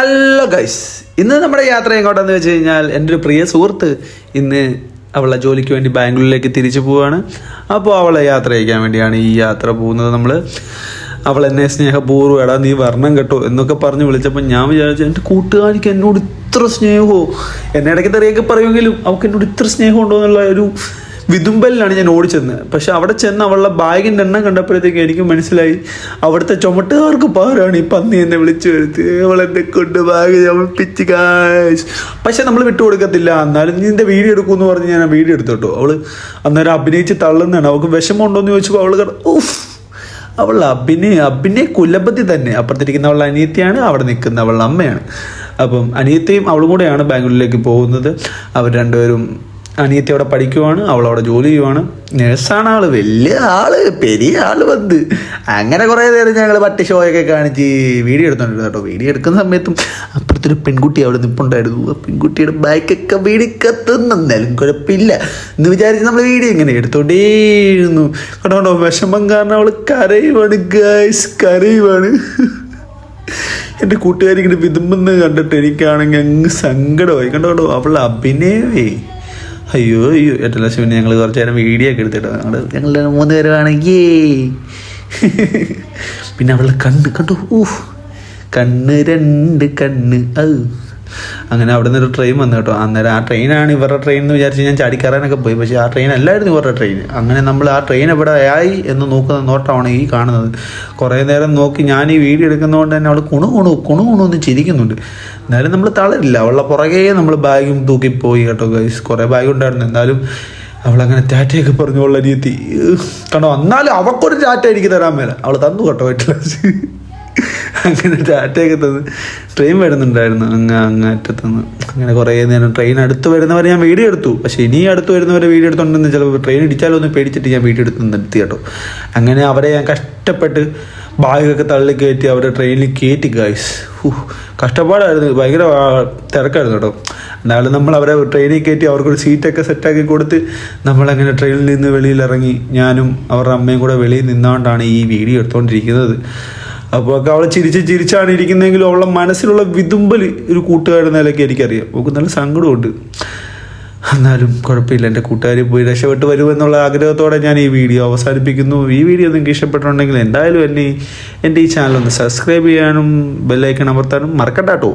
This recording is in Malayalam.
ഹലോ ഗൈസ് ഇന്ന് നമ്മുടെ യാത്ര എങ്ങോട്ടെന്ന് വെച്ച് കഴിഞ്ഞാൽ എന്റെ ഒരു പ്രിയ സുഹൃത്ത് ഇന്ന് അവളെ ജോലിക്ക് വേണ്ടി ബാംഗ്ലൂരിലേക്ക് തിരിച്ചു പോവുകയാണ് അപ്പോൾ അവളെ യാത്ര അയക്കാൻ വേണ്ടിയാണ് ഈ യാത്ര പോകുന്നത് നമ്മൾ അവൾ എന്നെ സ്നേഹപൂർവം എടാ നീ വരണം കേട്ടോ എന്നൊക്കെ പറഞ്ഞ് വിളിച്ചപ്പോൾ ഞാൻ വിചാരിച്ചു എന്റെ കൂട്ടുകാരിക്ക് എന്നോട് ഇത്ര സ്നേഹമോ? എന്നെ ഇടയ്ക്ക് തെറിയൊക്കെ പറയുമെങ്കിലും അവൾക്ക് എന്നോട് ഇത്ര സ്നേഹമുണ്ടോ എന്നുള്ള ഒരു വിതുമ്പലിലാണ് ഞാൻ ഓടിച്ചെന്നത് പക്ഷെ അവിടെ ചെന്ന് അവളുടെ ബാഗിന്റെ എണ്ണം കണ്ടപ്പോഴത്തേക്ക് എനിക്ക് മനസ്സിലായി. അവിടുത്തെ ചുമട്ടുകാർക്ക് പാരാണ് ഈ പന്നി എന്നെ വിളിച്ചു വരുത്തി. അവളെന്നെ കൊണ്ട് ബാഗ് ചമപ്പിച്ച് കാശ് പക്ഷെ നമ്മൾ വിട്ടുകൊടുക്കത്തില്ല എന്നാലും നീ എന്റെ വീഡിയോ എടുക്കുമെന്ന് പറഞ്ഞ് ഞാൻ ആ വീഡിയോ എടുത്തോട്ടോ. അവൾ അന്നേരം അഭിനയിച്ച് തള്ളുന്നതാണ്. അവൾക്ക് വിഷമം ഉണ്ടോ എന്ന് ചോദിച്ചപ്പോൾ അവൾ ഊഫ് അവൾ അഭിനയ അഭിനയ കുലപതി തന്നെ. അപ്പുറത്തിരിക്കുന്ന അവളുടെ അനിയത്തിയാണ് അവിടെ നിൽക്കുന്ന അവളുടെ അമ്മയാണ്. അപ്പം അനിയത്തിയും അവളും കൂടെയാണ് ബാംഗ്ലൂരിലേക്ക് പോകുന്നത്. അവർ രണ്ടുപേരും അനിയത്തി അവിടെ പഠിക്കുവാണ് അവൾ അവിടെ ജോലി ചെയ്യുവാണ്. നേഴ്സാണ് ആൾ വലിയ ആൾ പെരിയ ആൾ വന്ന്. അങ്ങനെ കുറേ നേരം ഞങ്ങൾ പട്ടി ഷോയൊക്കെ കാണിച്ച് വീഡിയോ എടുത്തോണ്ടിരുന്നു കേട്ടോ. വീഡിയോ എടുക്കുന്ന സമയത്തും അപ്പുറത്തൊരു പെൺകുട്ടി അവിടെ നിപ്പുണ്ടായിരുന്നു. ആ പെൺകുട്ടിയുടെ ബാക്കൊക്കെ വീട് കത്തുന്നു. എന്നാലും കുഴപ്പമില്ല. എന്ന് വിചാരിച്ച് നമ്മൾ വീഡിയോ ഇങ്ങനെ എടുത്തോണ്ടേയിരുന്നു. കേട്ടോ കേട്ടോ വിഷമം കാരണം അവൾ കരയുവാണ് ഗൈസ് കരയുവാണ്. എന്റെ കൂട്ടുകാരി ഇങ്ങനെ വിതുമ്പെന്ന് കണ്ടിട്ട് എനിക്കാണെങ്കിൽ അങ്ങ് സങ്കടമായി. കണ്ടോ കേട്ടോ അവൾ അഭിനയമേ അയ്യോ അയ്യോ എട്ട് ലക്ഷം പിന്നെ ഞങ്ങൾ കുറച്ച് നേരം വീഡിയോ ഒക്കെ എടുത്തിട്ടോ ഞങ്ങൾ ഞങ്ങൾ മൂന്ന് പേരുവാണെങ്കിൽ പിന്നെ അവളുടെ കണ്ണ് കണ്ടു? ഊഹ്. കണ്ണ് രണ്ട് കണ്ണ്. ഔ. അങ്ങനെ അവിടെ നിന്ന് ഒരു ട്രെയിൻ വന്നു കേട്ടോ. അന്നേരം ആ ട്രെയിനാണ് ഇവരുടെ ട്രെയിൻ എന്ന് വിചാരിച്ച് ഞാൻ ചാടിക്കാറാനൊക്കെ പോയി. പക്ഷേ ആ ട്രെയിൻ അല്ലായിരുന്നു ഇവരുടെ ട്രെയിൻ അങ്ങനെ നമ്മൾ ആ ട്രെയിൻ എവിടെ ആയി എന്ന് നോക്കുന്ന നോട്ടമാണ് ഈ കാണുന്നത്. കുറേ നേരം നോക്കി ഞാൻ ഈ വീഡിയോ എടുക്കുന്നതുകൊണ്ട് തന്നെ അവൾ കുണു കുണു കുണു കുണു എന്ന് ചിരിക്കുന്നുണ്ട്. എന്നാലും നമ്മൾ തളരില്ല. അവളുടെ പുറകെ നമ്മൾ ബാഗും തൂക്കിപ്പോയി കേട്ടോ ഗൈസ് കുറേ ബാഗ് ഉണ്ടായിരുന്നു. എന്നാലും അവളങ്ങനെ ടാറ്റയൊക്കെ പറഞ്ഞു ഉള്ള രീതി കണ്ടോ? എന്നാലും അവക്കൊരു ടാറ്റ എനിക്ക് തരാൻ മേല. അവൾ തന്നു കേട്ടോ വീട്ടിൽ അങ്ങനെ ടാറ്റയൊക്കെ തന്ന് ട്രെയിൻ വരുന്നുണ്ടായിരുന്നു അങ്ങ് അങ്ങറ്റത്തുനിന്ന്. അങ്ങനെ കുറേ നേരം ട്രെയിൻ അടുത്ത് വരുന്നവരെ ഞാൻ വീഡിയോ എടുത്തു. പക്ഷേ ഇനി അടുത്ത് വരുന്നവരെ വീഡിയോ എടുത്തുണ്ടെന്ന് ചിലപ്പോൾ ട്രെയിൻ ഇടിച്ചാലോ എന്ന് പേടിച്ചിട്ട് ഞാൻ വീഡിയോ എടുത്ത് നിർത്തി കേട്ടോ. അങ്ങനെ അവരെ ഞാൻ കഷ്ടപ്പെട്ട് ബാഗൊക്കെ തള്ളി കയറ്റി അവരെ ട്രെയിനിൽ കയറ്റി ഗായ്സ് കഷ്ടപ്പാടായിരുന്നു. ഭയങ്കര തിരക്കായിരുന്നു കേട്ടോ. എന്നാലും നമ്മൾ അവരെ ട്രെയിനിൽ കയറ്റി അവർക്കൊരു സീറ്റൊക്കെ സെറ്റാക്കി കൊടുത്ത് നമ്മളങ്ങനെ ട്രെയിനിൽ നിന്ന് വെളിയിലിറങ്ങി ഞാനും അവരുടെ അമ്മയും കൂടെ വെളിയിൽ നിന്നുകൊണ്ടാണ് ഈ വീഡിയോ എടുത്തുകൊണ്ടിരിക്കുന്നത് അപ്പോൾ ഒക്കെ അവളെ ചിരിച്ച് ചിരിച്ചാണ് ഇരിക്കുന്നതെങ്കിലും അവളുടെ മനസ്സിലുള്ള വിതുമ്പൽ ഒരു കൂട്ടുകാരുടെ നിലയ്ക്ക് എനിക്കറിയാം. അവൾക്ക് നല്ല സങ്കടമുണ്ട് എന്നാലും കുഴപ്പമില്ല എന്റെ കൂട്ടുകാരി പോയി രക്ഷപ്പെട്ട് വരുമെന്നുള്ള ആഗ്രഹത്തോടെ ഞാൻ ഈ വീഡിയോ അവസാനിപ്പിക്കുന്നു. ഈ വീഡിയോ നിങ്ങൾക്ക് ഇഷ്ടപ്പെട്ടുണ്ടെങ്കിൽ എന്തായാലും എന്നെ എന്റെ ഈ ചാനൽ ഒന്ന് സബ്സ്ക്രൈബ് ചെയ്യാനും ബെല്ലൈക്കൺ അമർത്താനും മറക്കണ്ട കേട്ടോ.